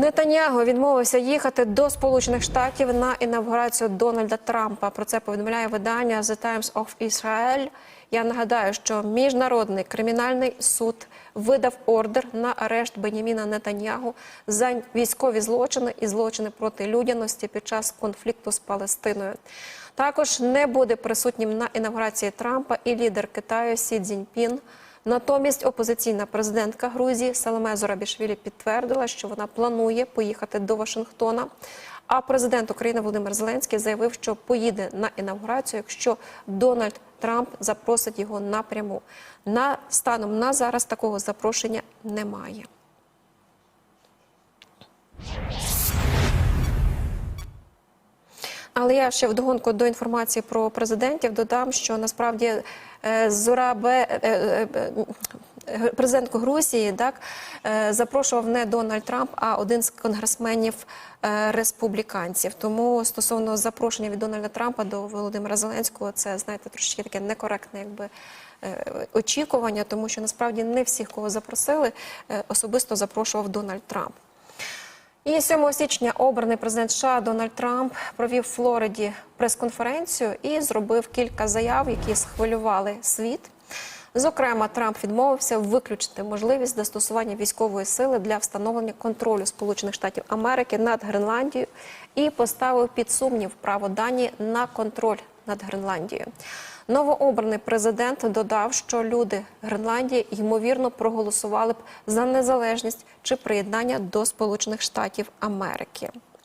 Нетаньяго відмовився їхати до Сполучених Штатів на інавгурацію Дональда Трампа. Про це повідомляє видання The Times of Israel. Я нагадаю, що міжнародний кримінальний суд видав ордер на арешт Беніміна Нетаньягу за військові злочини і злочини проти людяності під час конфлікту з Палестиною. Також не буде присутнім на інавгурації Трампа і лідер Китаю Сі Цзіньпін. Натомість опозиційна президентка Грузії Саломе Зорабішвілі підтвердила, що вона планує поїхати до Вашингтона. А президент України Володимир Зеленський заявив, що поїде на інавгурацію, якщо Дональд Трамп запросить його напряму. На станом на зараз такого запрошення немає. Але я ще вдогонку до інформації про президентів додам, що насправді е, Зурабе, е, е, е, президентку Грузії, так запрошував не Дональд Трамп, а один з конгресменів республіканців. Тому стосовно запрошення від Дональда Трампа до Володимира Зеленського, це знаєте трошки таке некоректне, якби. Очікування, тому що насправді не всіх, кого запросили, особисто запрошував Дональд Трамп. І 7 січня обраний президент США Дональд Трамп провів в Флориді прес-конференцію і зробив кілька заяв, які схвилювали світ. Зокрема, Трамп відмовився виключити можливість застосування військової сили для встановлення контролю Сполучених Штатів Америки над Гренландією і поставив під сумнів право Данії на контроль над Гренландією. Новообраний президент додав, що люди Гренландії ймовірно проголосували б за незалежність чи приєднання до Сполучених Штатів Америки.